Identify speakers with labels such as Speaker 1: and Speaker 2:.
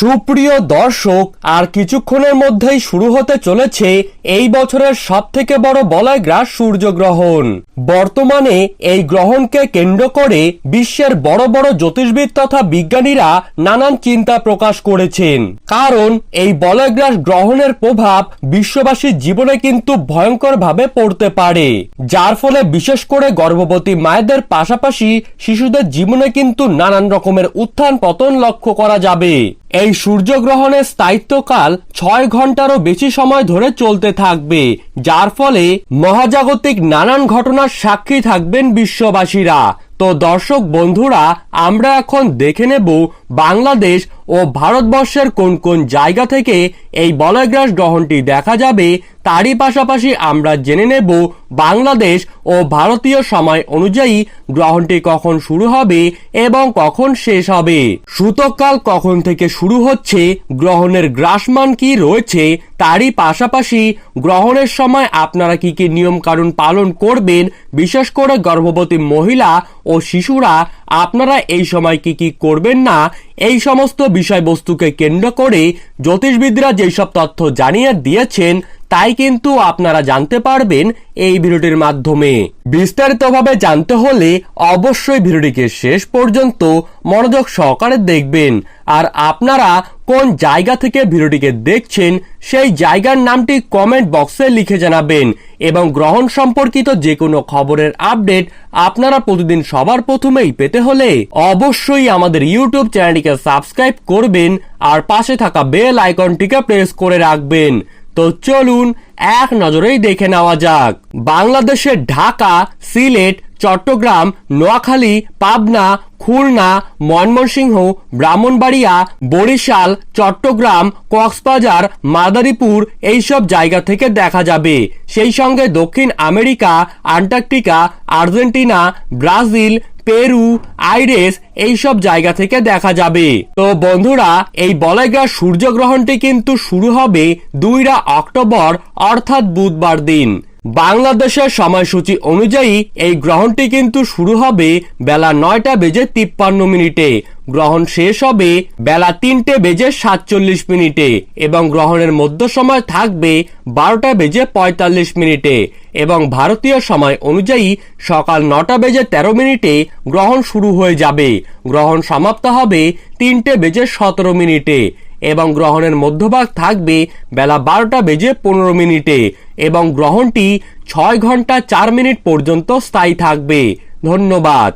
Speaker 1: সুপ্রিয় দর্শক, আর কিছুক্ষণের মধ্যেই শুরু হতে চলেছে এই বছরের সব থেকে বড় বলয় গ্রাস সূর্যগ্রহণ। বর্তমানে এই গ্রহণকে কেন্দ্র করে বিশ্বের বড় বড় জ্যোতিষবিদ তথা বিজ্ঞানীরা নানান চিন্তা প্রকাশ করেছেন। কারণ, এই বলয়গ্রাস গ্রহণের প্রভাব বিশ্ববাসীর জীবনে কিন্তু ভয়ঙ্করভাবে পড়তে পারে। যার ফলে বিশেষ করে গর্ভবতী মায়েদের পাশাপাশি শিশুদের জীবনে কিন্তু নানান রকমের উত্থান পতন লক্ষ্য করা যাবে। এই সূর্যগ্রহণের স্থায়িত্বকাল ছয় ঘন্টারও বেশি সময় ধরে চলতে থাকবে, যার ফলে মহাজাগতিক নানান ঘটনার সাক্ষী থাকবেন বিশ্ববাসীরা। তো দর্শক বন্ধুরা, আমরা এখন দেখে নেব বাংলাদেশ ও ভারতবর্ষের কোন কোন জায়গা থেকে এই বলয়গ্রাস গ্রহণটি দেখা যাবে, তারই পাশাপাশি আমরা জেনে নেব বাংলাদেশ ও ভারতীয় সময় অনুযায়ী গ্রহণটি কখন শুরু হবে এবং কখন শেষ হবে। সূতককাল কখন থেকে শুরু হচ্ছে, গ্রহণের গ্রাসমান কি রয়েছে, তারই পাশাপাশি গ্রহণের সময় আপনারা কি কি নিয়ম কানুন পালন করবেন, বিশেষ করে গর্ভবতী মহিলা ও শিশুরা, আপনারা এই সময় কি কি করবেন না, এই সমস্ত বিষয়বস্তুকে কেন্দ্র করে জ্যোতিষবিদরা যেসব তথ্য জানিয়ে দিয়েছেন তাই কিন্তু আপনারা জানতে পারবেন এই ভিডিওটির মাধ্যমে। বিস্তারিতভাবে জানতে হলে অবশ্যই ভিডিওটিকে শেষ পর্যন্ত মনোযোগ সহকারে দেখবেন। আর আপনারা কোন জায়গা থেকে ভিডিওটিকে দেখছেন, সেই জায়গার নামটি কমেন্ট বক্সে লিখে জানাবেন এবং গ্রহণ সম্পর্কিত যে কোনো খবরের আপডেট আপনারা প্রতিদিন সবার প্রথমেই পেতে হলে অবশ্যই আমাদের ইউটিউব চ্যানেলটিকে সাবস্ক্রাইব করবেন আর পাশে থাকা বেল আইকনটিকে প্রেস করে রাখবেন। তো চলুন এক নজরেই দেখে নেওয়া যাক। বাংলাদেশের ঢাকা, সিলেট, চট্টগ্রাম, নোয়াখালী, পাবনা, খুলনা, ময়মনসিংহ, ব্রাহ্মণবাড়িয়া, বরিশাল, চট্টগ্রাম, কক্সবাজার, মাদারীপুর এইসব জায়গা থেকে দেখা যাবে। সেই সঙ্গে দক্ষিণ America, Antarctica, Argentina, Brazil Peru, Aires এইসব জায়গা থেকে দেখা যাবে। তো বন্ধুরা, এই বলাইগা সূর্যগ্রহণটি কিন্তু শুরু হবে দুইরা অক্টোবর, অর্থাৎ বুধবার দিন। বাংলাদেশের সময়সূচি অনুযায়ী এই গ্রহণটি কিন্তু শুরু হবে বেলা নয়টা বেজে তিপ্পান্ন মিনিটে। গ্রহণ শেষ হবে বেলা তিনটে বেজে সাতচল্লিশ মিনিটে এবং গ্রহণের মধ্য সময় থাকবে বারোটা বেজে পঁয়তাল্লিশ মিনিটে এবং ভারতীয় সময় অনুযায়ী সকাল নটা বেজে তেরো মিনিটে গ্রহণ শুরু হয়ে যাবে। গ্রহণ সমাপ্ত হবে তিনটে বেজে সতেরো মিনিটে এবং গ্রহণের মধ্যভাগ থাকবে বেলা বারোটা বেজে পনেরো মিনিটে এবং গ্রহণটি ছয় ঘণ্টা চার মিনিট পর্যন্ত স্থায়ী থাকবে। ধন্যবাদ।